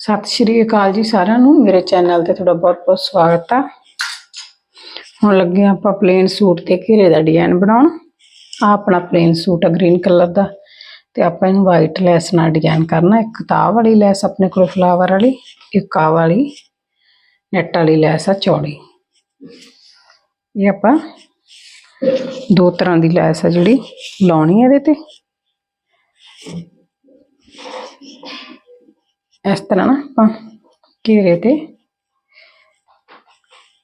ਸਤਿ ਸ਼੍ਰੀ ਅਕਾਲ ਜੀ ਸਾਰਿਆਂ ਨੂੰ। ਮੇਰੇ ਚੈਨਲ ਤੇ ਤੁਹਾਡਾ ਬਹੁਤ ਬਹੁਤ ਸਵਾਗਤ ਆ। ਹੁਣ ਲੱਗੇ ਹਾਂ ਆਪਾਂ ਪਲੇਨ ਸੂਟ ਤੇ ਘੇਰੇ ਦਾ ਡਿਜ਼ਾਈਨ ਬਣਾਉਣ। ਆ ਆਪਣਾ ਪਲੇਨ ਸੂਟ ਆ ਗ੍ਰੀਨ ਕਲਰ ਦਾ। ਤੇ ਆਪਾਂ ਇਹਨੂੰ ਵਾਈਟ ਲੈਸ ਨਾਲ ਡਿਜ਼ਾਈਨ ਕਰਨਾ। ਇੱਕ ਕਿਤਾਬ ਵਾਲੀ ਲੈਸ ਆਪਣੇ ਕੋਲ ਫਲਾਵਰ ਵਾਲੀ, ਇੱਕ ਆ ਵਾਲੀ ਨੈਟ ਵਾਲੀ ਲੈਸ ਆ, ਚੌੜੀ। ਇਹ ਆਪਾਂ ਦੋ ਤਰ੍ਹਾਂ ਦੀ ਲੈਸ ਆ ਜਿਹੜੀ ਲਾਉਣੀ ਹੈ ਇਹਦੇ ਤੇ। ਇਸ ਤਰ੍ਹਾਂ ਨਾ ਆਪਾਂ ਘੇਰੇ ਤੇ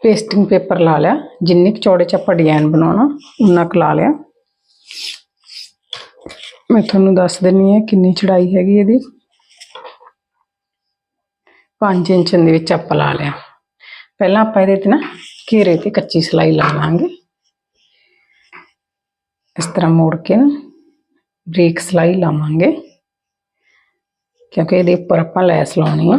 ਪੇਸਟਿੰਗ ਪੇਪਰ ਲਾ ਲਿਆ ਜਿੰਨੇ ਕੁ ਚੌੜੇ ਚ ਆਪਾਂ ਡਿਜ਼ਾਈਨ ਬਣਾਉਣਾ ਉਨਾ ਕੁ ਲਾ ਲਿਆ ਮੈਂ ਤੁਹਾਨੂੰ ਦੱਸ ਦਿੰਨੀ ਹੈ ਕਿੰਨੀ ਚੜਾਈ ਹੈਗੀ ਇਹਦੀ 5 ਇੰਚ ਦੇ ਵਿੱਚ ਆਪਾਂ ਲਾ ਲਿਆ ਪਹਿਲਾਂ ਆਪਾਂ ਇਹਦੇ ਤੇ ਨਾ ਘੇਰੇ ਤੇ ਕੱਚੀ ਸਲਾਈ ਲਾ ਲਾਂਗੇ ਇਸ ਤਰ੍ਹਾਂ ਮੋੜ ਕੇ ਨਾ ਬਰੀਕ ਸਲਾਈ ਲਾਵਾਂਗੇ ਕਿਉਂਕਿ ਇਹਦੇ ਉੱਪਰ ਆਪਾਂ ਲੈਸ ਲਾਉਣੀ ਆ।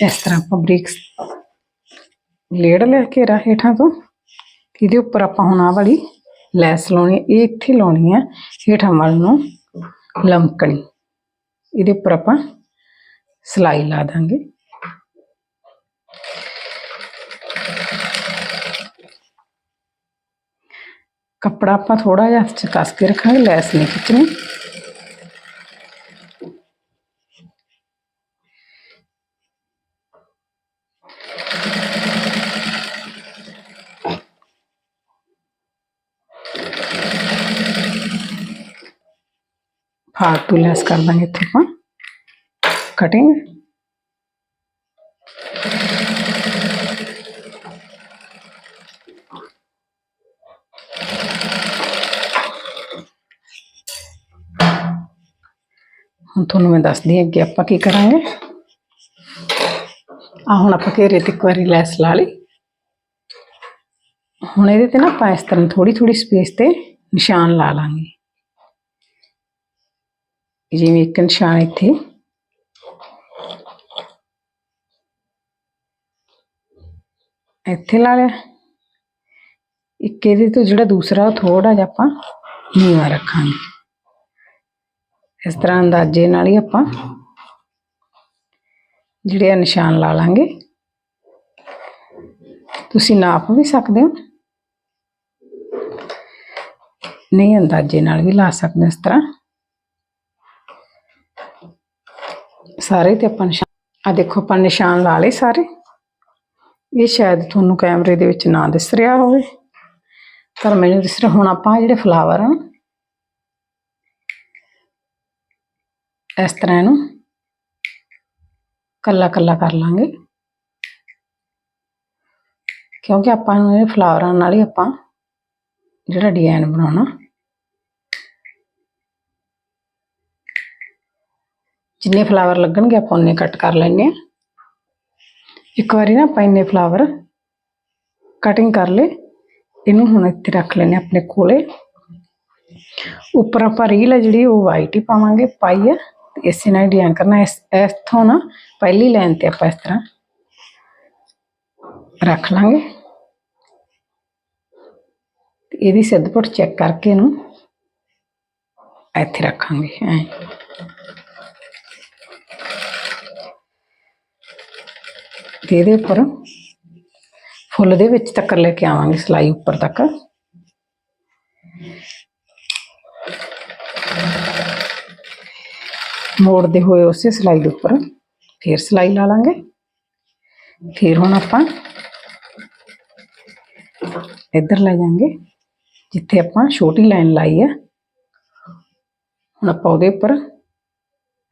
ਇਸ ਤਰ੍ਹਾਂ ਆਪਾਂ ਬਰੀਕ ਲੇੜ ਲੈ ਕੇ ਰਾ ਹੇਠਾਂ ਤੋਂ ਇਹਦੇ ਉੱਪਰ ਆਪਾਂ ਹੁਣ ਆਹ ਵਾਲੀ ਲੈਸ ਲਾਉਣੀ ਹੈ। ਇਹ ਇੱਥੇ ਲਾਉਣੀ ਹੈ ਹੇਠਾਂ ਵੱਲ ਨੂੰ ਲਮਕਣੀ ਇਹਦੇ ਉੱਪਰ ਆਪਾਂ ਸਲਾਈ ਲਾ ਦਾਂਗੇ ਕੱਪੜਾ ਆਪਾਂ ਥੋੜਾ ਜਿਹਾ ਹੱਥ 'ਚ ਕੱਸ ਕੇ ਰੱਖਾਂਗੇ ਲੈਸ ਨਹੀਂ ਤੋਂ ਲੈਸ ਕਰ ਦਾਂਗੇ ਇੱਥੇ ਆਪਾਂ। ਕਟਿੰਗ ਹੁਣ ਤੁਹਾਨੂੰ ਮੈਂ ਦੱਸਦੀ ਹਾਂ ਕਿ ਆਪਾਂ ਕੀ ਕਰਾਂਗੇ। ਆ ਹੁਣ ਆਪਾਂ ਘੇਰੇ ਤੇ ਇੱਕ ਵਾਰੀ ਲੈਸ ਲਾ ਲਈ। ਹੁਣ ਇਹਦੇ ਤੇ ਨਾ ਆਪਾਂ ਇਸ ਤਰ੍ਹਾਂ ਥੋੜੀ ਥੋੜੀ ਸਪੇਸ ਤੇ ਨਿਸ਼ਾਨ ਲਾ ਲਾਂਗੇ। ਜਿਵੇਂ ਇੱਕ ਨਿਸ਼ਾਨ ਇੱਥੇ। ਇੱਥੇ ਲਾ ਲਿਆ। ਇੱਕ ਇਹਦੇ ਤੋਂ ਜਿਹੜਾ ਦੂਸਰਾ ਉਹ ਥੋੜਾ ਜਿਹਾ ਆਪਾਂ ਨੀਵਾ ਰੱਖਾਂਗੇ। ਇਸ ਤਰ੍ਹਾਂ ਅੰਦਾਜ਼ੇ ਨਾਲ ਹੀ ਆਪਾਂ ਜਿਹੜੇ ਆ ਨਿਸ਼ਾਨ ਲਾ ਲਾਂਗੇ। ਤੁਸੀਂ ਨਾਪ ਵੀ ਸਕਦੇ ਹੋ। ਨਹੀਂ, ਅੰਦਾਜ਼ੇ ਨਾਲ ਵੀ ਲਾ ਸਕਦੇ ਹੋ ਇਸ ਤਰ੍ਹਾਂ। ਸਾਰੇ ਤੇ ਆਪਾਂ ਨਿਸ਼ਾਨ ਆ ਦੇਖੋ ਆਪਾਂ ਨਿਸ਼ਾਨ ਲਾ ਲਏ ਸਾਰੇ। ਇਹ ਸ਼ਾਇਦ ਤੁਹਾਨੂੰ ਕੈਮਰੇ ਦੇ ਵਿੱਚ ਨਾ ਦਿਸ ਰਿਹਾ ਹੋਵੇ। ਪਰ ਮੈਨੂੰ ਦਿਸ ਰਿਹਾ, ਹੁਣ ਆਪਾਂ ਜਿਹੜੇ ਫਲਾਵਰ ਆ ਇਸ ਤਰ੍ਹਾਂ ਇਹਨੂੰ ਕੱਲਾ ਕੱਲਾ ਕਰ ਲਾਂਗੇ। ਕਿਉਂਕਿ ਆਪਾਂ ਨੂੰ ਇਹ ਫਲਾਵਰਾਂ ਨਾਲ ਹੀ ਆਪਾਂ ਜਿਹੜਾ ਡਿਜ਼ਾਈਨ ਬਣਾਉਣਾ ਜਿੰਨੇ ਫਲਾਵਰ ਲੱਗਣਗੇ ਆਪਾਂ ਉਹਨੇ ਕੱਟ ਕਰ ਲੈਣੇ ਆ ਇੱਕ ਵਾਰੀ ਨਾ ਆਪਾਂ ਇੰਨੇ ਫਲਾਵਰ ਕਟਿੰਗ ਕਰ ਲੇ ਇਹਨੂੰ ਹੁਣ ਇੱਥੇ ਰੱਖ ਲੈਣੇ ਆਪਣੇ ਕੋਲੇ। ਉੱਪਰ ਆਪਾਂ ਰੀਲ ਹੈ ਜਿਹੜੀ, ਉਹ ਵਾਈਟ ਹੀ ਪਾਵਾਂਗੇ, ਪਾਈ ਹੈ ਤੇ ਇਸੇ ਨਾਲ ਡਿਜ਼ਾਈਨ ਕਰਨਾ। ਇਸ, ਇੱਥੋਂ ਨਾ ਪਹਿਲੀ ਲਾਈਨ ਤੇ ਆਪਾਂ ਇਸ ਤਰ੍ਹਾਂ ਰੱਖ ਲਾਂਗੇ। ਤੇ ਇਹਦੀ ਸਿੱਧਪੁੱਟ ਚੈੱਕ ਕਰਕੇ ਇਹਨੂੰ ਇੱਥੇ ਰੱਖਾਂਗੇ। ਐਂ। ਤੇ ਇਹਦੇ ਉੱਪਰ। ਫੁੱਲ ਦੇ ਵਿੱਚ ਤੱਕ ਲੈ ਕੇ ਆਵਾਂਗੇ ਸਲਾਈ ਉੱਪਰ ਤੱਕ। ਮੋੜਦੇ ਹੋਏ ਉਸੇ ਸਲਾਈ ਦੇ ਉੱਪਰ ਫੇਰ ਸਲਾਈ ਲਾ ਲਾਂਗੇ। ਫਿਰ ਹੁਣ ਆਪਾਂ ਇੱਧਰ ਲੈ ਜਾਾਂਗੇ, ਜਿੱਥੇ ਆਪਾਂ ਛੋਟੀ ਲਾਈਨ ਲਾਈ ਹੈ ਹੁਣ ਆਪਾਂ ਉਹਦੇ ਉੱਪਰ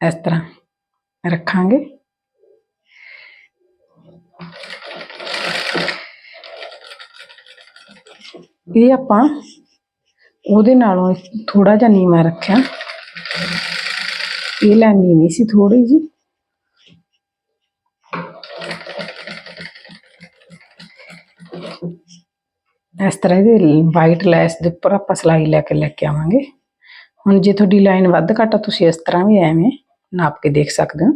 ਇਸ ਤਰ੍ਹਾਂ ਰੱਖਾਂਗੇ। ਇਹ ਆਪਾਂ ਉਹਦੇ ਨਾਲੋਂ ਥੋੜਾ ਜਿਹਾ ਨੀਵਾਂ ਰੱਖਿਆ। ਇਹ ਲਾਈਨ ਨੀਵੀਂ ਸੀ ਥੋੜੀ ਜੀ ਇਸ ਤਰ੍ਹਾਂ ਇਹਦੇ ਵਾਈਟ ਲੈਸ ਦੇ ਉੱਪਰ ਆਪਾਂ ਸਲਾਈ ਲੈ ਕੇ ਲੈ ਕੇ ਆਵਾਂਗੇ। ਹੁਣ ਜੇ ਤੁਹਾਡੀ ਲਾਈਨ ਵੱਧ ਘੱਟ ਆ, ਤੁਸੀਂ ਇਸ ਤਰ੍ਹਾਂ ਵੀ ਐਵੇਂ ਨਾਪ ਕੇ ਦੇਖ ਸਕਦੇ ਹੋ।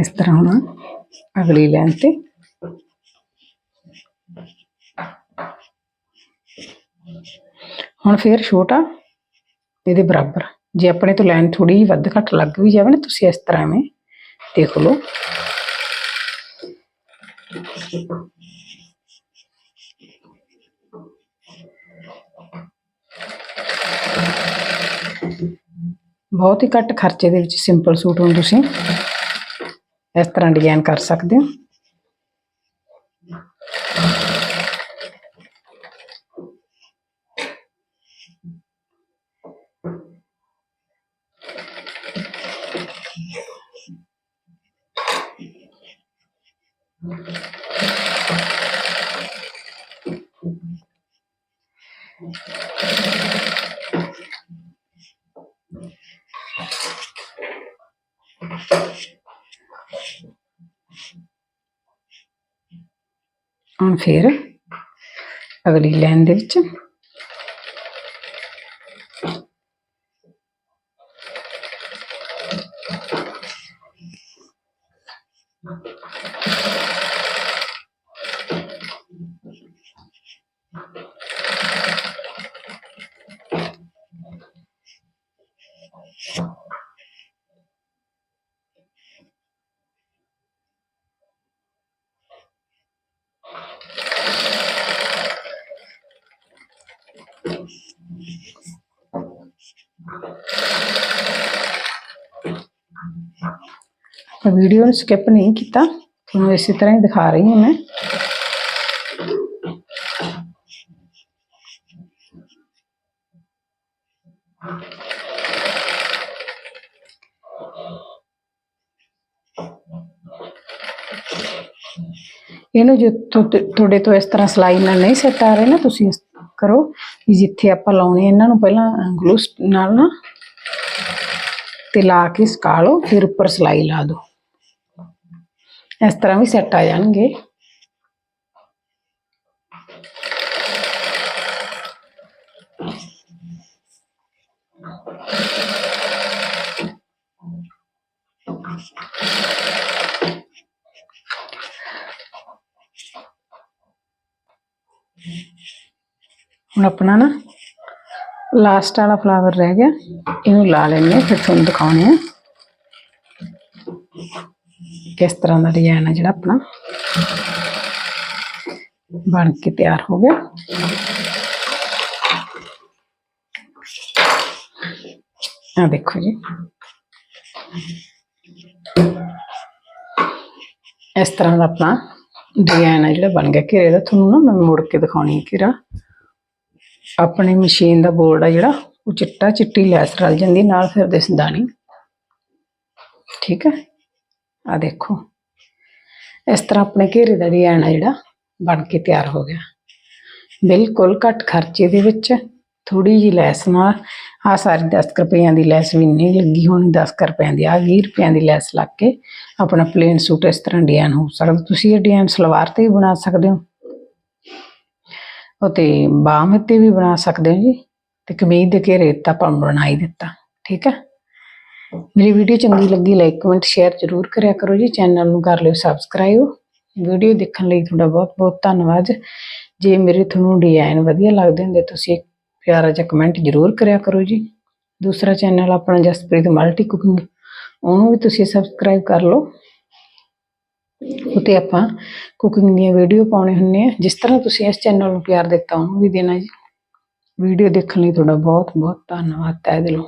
ਇਸ ਤਰ੍ਹਾਂ ਹੁਣ ਅਗਲੀ ਲਾਈਨ ਤੇ। ਹੁਣ ਫੇਰ ਛੋਟਾ, ਇਹਦੇ ਬਰਾਬਰ। ਜੇ ਆਪਣੇ ਤੋਂ ਲਾਈਨ ਥੋੜੀ ਜਿਹੀ ਵੱਧ ਘੱਟ ਲੱਗ ਵੀ ਜਾਵੇ ਨਾ, ਤੁਸੀਂ ਇਸ ਤਰ੍ਹਾਂ ਐਵੇਂ ਦੇਖ ਲਓ। ਬਹੁਤ ਹੀ ਘੱਟ ਖਰਚੇ ਦੇ ਵਿੱਚ ਸਿੰਪਲ ਸੂਟ ਨੂੰ ਤੁਸੀਂ ਇਸ ਤਰ੍ਹਾਂ ਡਿਜ਼ਾਈਨ ਕਰ ਸਕਦੇ ਹੋ। ਹੁਣ ਫਿਰ ਅਗਲੀ ਲਾਈਨ ਦੇ ਵਿੱਚ ਵੀਡੀਓ ਨੂੰ ਸਕਿਪ ਨਹੀਂ ਕੀਤਾ। ਤੁਹਾਨੂੰ ਇਸੇ ਤਰ੍ਹਾਂ ਹੀ ਦਿਖਾ ਰਹੀ ਹਾਂ ਮੈਂ। ਇਹਨੂੰ ਜੇ ਤੁਹਾਡੇ ਤੋਂ ਇਸ ਤਰ੍ਹਾਂ ਸਲਾਈ ਨਾਲ ਨਹੀਂ ਸੈੱਟ ਆ ਰਹੇ ਨਾ, ਤੁਸੀਂ ਕਰੋ ਵੀ ਜਿੱਥੇ ਆਪਾਂ ਲਾਉਣੇ ਇਹਨਾਂ ਨੂੰ ਪਹਿਲਾਂ ਗਲੂ ਨਾਲ ਨਾ ਤੇ ਲਾ ਕੇ ਸੁਕਾ ਲਓ, ਫਿਰ ਉੱਪਰ ਸਲਾਈ ਲਾ ਦਿਓ। ਇਸ ਤਰ੍ਹਾਂ ਵੀ ਸੈੱਟ ਆ ਜਾਣਗੇ। ਹੁਣ ਆਪਣਾ ਨਾ ਲਾਸਟ ਵਾਲਾ ਫਲਾਵਰ ਰਹਿ ਗਿਆ, ਇਹਨੂੰ ਲਾ ਲੈਣੇ ਆ ਫਿਰ ਤੁਹਾਨੂੰ ਦਿਖਾਉਣੇ ਆ ਕਿਸ ਤਰ੍ਹਾਂ ਦਾ ਡਿਜ਼ਾਈਨ ਹੈ ਜਿਹੜਾ ਆਪਣਾ? ਬਣ ਕੇ ਤਿਆਰ ਹੋ ਗਿਆ। ਆ ਦੇਖੋ ਜੀ। ਇਸ ਤਰ੍ਹਾਂ ਦਾ ਆਪਣਾ ਡਿਜ਼ਾਈਨ ਹੈ ਜਿਹੜਾ ਬਣ ਗਿਆ। ਘੇਰੇ ਦਾ ਤੁਹਾਨੂੰ ਨਾ ਮੈਂ ਮੁੜ ਕੇ ਦਿਖਾਉਣੀ ਹੈ ਘੇਰਾ। ਆਪਣੇ ਮਸ਼ੀਨ ਦਾ ਬੋਰਡ ਆ ਜਿਹੜਾ, ਉਹ ਚਿੱਟਾ ਚਿੱਟੀ ਲੈਸ ਰਲ ਜਾਂਦੀ, ਨਾਲ ਫਿਰ ਦਿਸਦਾ ਨਹੀਂ ਠੀਕ ਹੈ ਆ ਦੇਖੋ। ਇਸ ਤਰ੍ਹਾਂ ਆਪਣੇ ਘੇਰੇ ਦਾ ਡਿਜ਼ਾਈਨ ਆ ਜਿਹੜਾ, ਬਣ ਕੇ ਤਿਆਰ ਹੋ ਗਿਆ। ਬਿਲਕੁਲ ਘੱਟ ਖਰਚੇ ਦੇ ਵਿੱਚ ਥੋੜੀ ਜੀ ਲੈਸ ਨਾਲ। ਆ ਸਾਰੀ 10 ਕੁ ਰੁਪਈਆਂ ਦੀ ਲੈਸ ਵੀ ਨਹੀਂ ਲੱਗੀ ਹੋਣੀ 10 ਕੁ ਰੁਪਈਆਂ ਦੀ। ਆ 20 ਰੁਪਈਆਂ ਦੀ ਲੈਸ ਲੱਗ ਕੇ ਆਪਣਾ ਪਲੇਨ ਸੂਟ ਇਸ ਤਰ੍ਹਾਂ ਡਿਜ਼ਾਈਨ ਹੋ ਸਕਦਾ। ਤੁਸੀਂ ਇਹ ਡਿਜ਼ਾਈਨ ਸਲਵਾਰ ਤੇ ਵੀ ਬਣਾ ਸਕਦੇ ਹੋ। ਅਤੇ ਬਾਹਾਂ ਤੇ ਵੀ ਬਣਾ ਸਕਦੇ ਹੋ ਜੀ। ਤੇ ਕਮੀਜ਼ ਦੇ ਘੇਰੇ ਤਾਂ ਆਪਾਂ ਬਣਾਈ ਦਿੱਤਾ। ਠੀਕ ਹੈ। ਮੇਰੀ ਵੀਡੀਓ ਚੰਗੀ ਲੱਗੀ ਲਾਈਕ ਕਮੈਂਟ ਸ਼ੇਅਰ ਜ਼ਰੂਰ ਕਰਿਆ ਕਰੋ ਜੀ। ਚੈਨਲ ਨੂੰ ਕਰ ਲਿਓ ਸਬਸਕ੍ਰਾਈਬ ਵੀਡੀਓ ਦੇਖਣ ਲਈ ਤੁਹਾਡਾ ਬਹੁਤ ਬਹੁਤ ਧੰਨਵਾਦ। ਜੇ ਮੇਰੇ ਤੁਹਾਨੂੰ ਡਿਜ਼ਾਈਨ ਵਧੀਆ ਲੱਗਦੇ ਹੁੰਦੇ, ਤੁਸੀਂ ਇੱਕ ਪਿਆਰਾ ਜਿਹਾ ਕਮੈਂਟ ਜ਼ਰੂਰ ਕਰਿਆ ਕਰੋ ਜੀ। ਦੂਸਰਾ ਚੈਨਲ ਆਪਣਾ ਜਸਪ੍ਰੀਤ ਮਲਟੀ ਕੁਕਿੰਗ ਉਹਨੂੰ ਵੀ ਤੁਸੀਂ ਸਬਸਕ੍ਰਾਈਬ ਕਰ ਲਓ। ਉਤੇ ਆਪਾਂ ਕੁਕਿੰਗ ਦੀਆਂ ਵੀਡੀਓ ਪਾਉਣੇ ਹੁੰਨੇ ਆ। ਜਿਸ ਤਰ੍ਹਾਂ ਤੁਸੀਂ ਇਸ ਚੈਨਲ ਨੂੰ ਪਿਆਰ ਦਿੱਤਾ, ਉਹਨੂੰ ਵੀ ਦੇਣਾ ਜੀ। ਵੀਡੀਓ ਦੇਖਣ ਲਈ ਤੁਹਾਡਾ ਬਹੁਤ ਬਹੁਤ ਧੰਨਵਾਦ। ਤਹਿ ਦਿਲੋਂ।